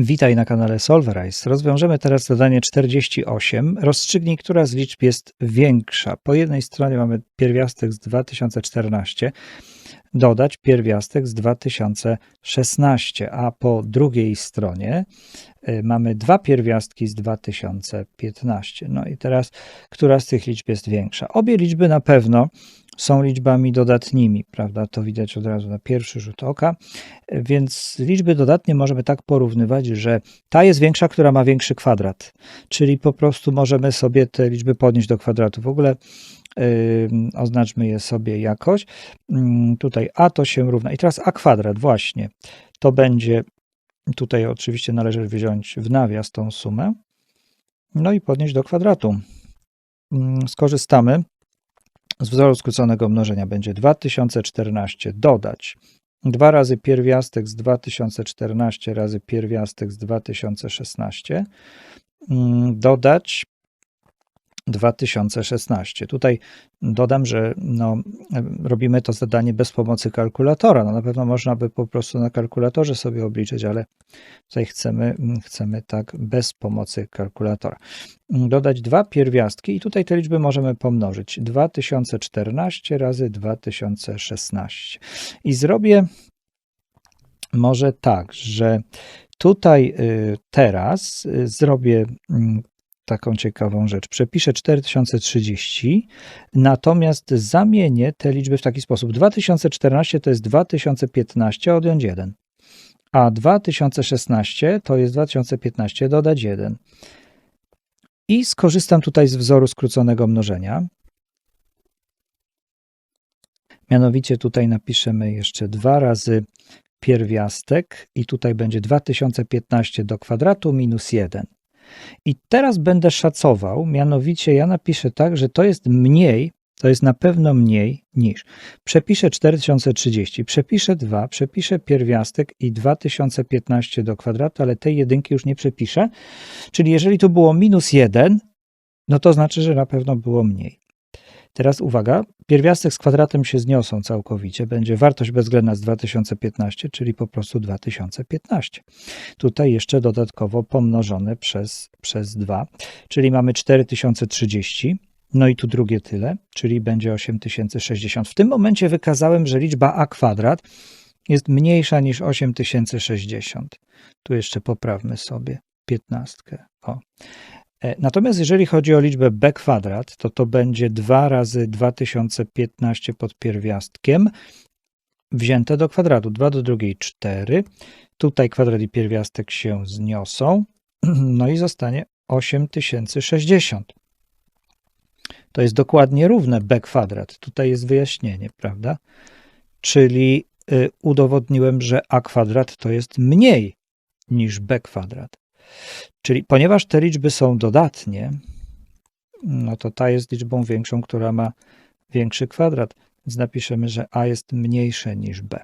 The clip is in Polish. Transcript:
Witaj na kanale Solverize. Rozwiążemy teraz zadanie 48. Rozstrzygnij, która z liczb jest większa. Po jednej stronie mamy pierwiastek z 2014, dodać pierwiastek z 2016, a po drugiej stronie y, mamy dwa pierwiastki z 2015. No i teraz, która z tych liczb jest większa? Obie liczby na pewno są liczbami dodatnimi, prawda? To widać od razu na pierwszy rzut oka. Więc liczby dodatnie możemy tak porównywać, że ta jest większa, która ma większy kwadrat. Czyli po prostu możemy sobie te liczby podnieść do kwadratu. W ogóle oznaczmy je sobie jakoś. Yy, tutaj a to się równa. I teraz a kwadrat, właśnie. To będzie, tutaj oczywiście należy wziąć w nawias tą sumę. No i podnieść do kwadratu. Yy, skorzystamy z wzoru skróconego mnożenia będzie 2014 dodać 2 razy pierwiastek z 2014 razy pierwiastek z 2016 mm, dodać 2016. Tutaj dodam, że no, robimy to zadanie bez pomocy kalkulatora. No, na pewno można by po prostu na kalkulatorze sobie obliczyć, ale tutaj chcemy, chcemy tak bez pomocy kalkulatora. Dodać dwa pierwiastki i tutaj te liczby możemy pomnożyć. 2014 razy 2016. I zrobię może tak, że tutaj y, teraz y, zrobię mm, taką ciekawą rzecz. Przepiszę 4030, natomiast zamienię te liczby w taki sposób. 2014 to jest 2015 odjąć 1, a 2016 to jest 2015 dodać 1. I skorzystam tutaj z wzoru skróconego mnożenia. Mianowicie tutaj napiszemy jeszcze 2 razy pierwiastek i tutaj będzie 2015 do kwadratu minus 1. I teraz będę szacował, mianowicie ja napiszę tak, że to jest mniej, to jest na pewno mniej niż. Przepiszę 4030, przepiszę 2, przepiszę pierwiastek i 2015 do kwadratu, ale tej jedynki już nie przepiszę. Czyli jeżeli to było minus 1, no to znaczy, że na pewno było mniej. Teraz uwaga, pierwiastek z kwadratem się zniosą całkowicie. Będzie wartość bezwzględna z 2015, czyli po prostu 2015. Tutaj jeszcze dodatkowo pomnożone przez, przez 2, czyli mamy 4030. No i tu drugie tyle, czyli będzie 8060. W tym momencie wykazałem, że liczba a kwadrat jest mniejsza niż 8060. Tu jeszcze poprawmy sobie 15. O. E, natomiast jeżeli chodzi o liczbę b kwadrat, to to będzie 2 razy 2015 pod pierwiastkiem wzięte do kwadratu. 2 do drugiej 4. Tutaj kwadrat i pierwiastek się zniosą. No i zostanie 8060. To jest dokładnie równe b kwadrat. Tutaj jest wyjaśnienie, prawda? Czyli y, udowodniłem, że a kwadrat to jest mniej niż b kwadrat. Czyli ponieważ te liczby są dodatnie, no to ta jest liczbą większą, która ma większy kwadrat, więc napiszemy, że a jest mniejsze niż b.